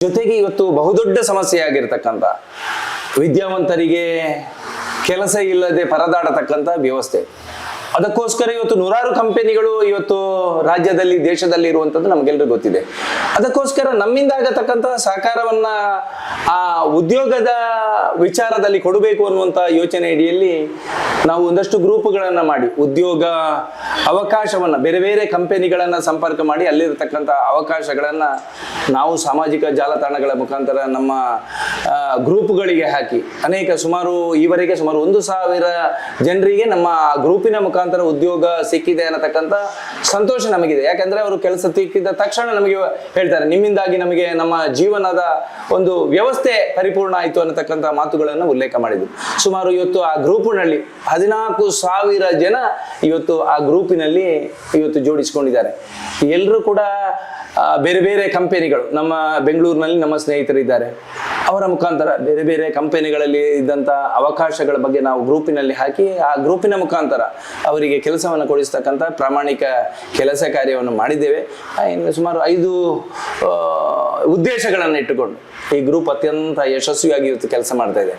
ಜೊತೆಗೆ ಇವತ್ತು ಬಹುದೊಡ್ಡ ಸಮಸ್ಯೆ ಆಗಿರ್ತಕ್ಕಂಥ ವಿದ್ಯಾವಂತರಿಗೆ ಕೆಲಸ ಇಲ್ಲದೆ ಪರದಾಡತಕ್ಕಂಥ ವ್ಯವಸ್ಥೆ. ಅದಕ್ಕೋಸ್ಕರ ಇವತ್ತು ನೂರಾರು ಕಂಪನಿಗಳು ಇವತ್ತು ರಾಜ್ಯದಲ್ಲಿ, ದೇಶದಲ್ಲಿ ಇರುವಂತದ್ದು ನಮಗೆಲ್ಲರಿಗೂ ಗೊತ್ತಿದೆ. ಅದಕ್ಕೋಸ್ಕರ ನಮ್ಮಿಂದ ಆಗತಕ್ಕಂತಹ ಸಹಕಾರವನ್ನ ಆ ಉದ್ಯೋಗದ ವಿಚಾರದಲ್ಲಿ ಕೊಡಬೇಕು ಅನ್ನುವಂತ ಯೋಚನೆ ಅಡಿಯಲ್ಲಿ ನಾವು ಒಂದಷ್ಟು ಗ್ರೂಪ್ಗಳನ್ನ ಮಾಡಿ, ಉದ್ಯೋಗ ಅವಕಾಶವನ್ನ, ಬೇರೆ ಬೇರೆ ಕಂಪನಿಗಳನ್ನ ಸಂಪರ್ಕ ಮಾಡಿ ಅಲ್ಲಿರತಕ್ಕಂತಹ ಅವಕಾಶಗಳನ್ನ ನಾವು ಸಾಮಾಜಿಕ ಜಾಲತಾಣಗಳ ಮುಖಾಂತರ ನಮ್ಮ ಗ್ರೂಪ್ಗಳಿಗೆ ಹಾಕಿ. ಅನೇಕ ಸುಮಾರು ಈವರೆಗೆ ಸುಮಾರು ಒಂದು ಸಾವಿರ ಜನರಿಗೆ ನಮ್ಮ ಗ್ರೂಪಿನ ಮುಖಾಂತರ ಉದ್ಯೋಗ ಸಿಕ್ಕಿದೆ ಅನ್ನತಕ್ಕಂಥ ಸಂತೋಷ ನಮಗಿದೆ. ಯಾಕಂದ್ರೆ ಅವರು ಕೆಲಸ ಸಿಕ್ಕಿದ ತಕ್ಷಣ ನಮಗೆ ಹೇಳ್ತಾರೆ, ನಿಮ್ಮಿಂದಾಗಿ ನಮಗೆ ನಮ್ಮ ಜೀವನದ ಒಂದು ವ್ಯವಸ್ಥೆ ಪರಿಪೂರ್ಣ ಆಯಿತು ಅನ್ನತಕ್ಕಂಥ ಮಾತುಗಳನ್ನು ಉಲ್ಲೇಖ ಮಾಡಿದ್ರು. ಸುಮಾರು ಇವತ್ತು ಆ ಗ್ರೂಪಿನಲ್ಲಿ ಹದಿನಾಲ್ಕು ಸಾವಿರ ಜನ ಇವತ್ತು ಆ ಗ್ರೂಪಿನಲ್ಲಿ ಇವತ್ತು ಜೋಡಿಸಿಕೊಂಡಿದ್ದಾರೆ. ಎಲ್ಲರೂ ಕೂಡ ಬೇರೆ ಬೇರೆ ಕಂಪೆನಿಗಳು, ನಮ್ಮ ಬೆಂಗಳೂರಿನಲ್ಲಿ ನಮ್ಮ ಸ್ನೇಹಿತರಿದ್ದಾರೆ. ಅವರ ಮುಖಾಂತರ ಬೇರೆ ಬೇರೆ ಕಂಪೆನಿಗಳಲ್ಲಿ ಇದ್ದಂಥ ಅವಕಾಶಗಳ ಬಗ್ಗೆ ನಾವು ಗ್ರೂಪಿನಲ್ಲಿ ಹಾಕಿ, ಆ ಗ್ರೂಪಿನ ಮುಖಾಂತರ ಅವರಿಗೆ ಕೆಲಸವನ್ನು ಕೊಡಿಸ್ತಕ್ಕಂಥ ಪ್ರಾಮಾಣಿಕ ಕೆಲಸ ಕಾರ್ಯವನ್ನು ಮಾಡಿದ್ದೇವೆ. ಇನ್ನು ಸುಮಾರು ಐದು ಉದ್ದೇಶಗಳನ್ನು ಇಟ್ಟುಕೊಂಡು ಈ ಗ್ರೂಪ್ ಅತ್ಯಂತ ಯಶಸ್ವಿಯಾಗಿ ಇವತ್ತು ಕೆಲಸ ಮಾಡ್ತಾ ಇದೆ.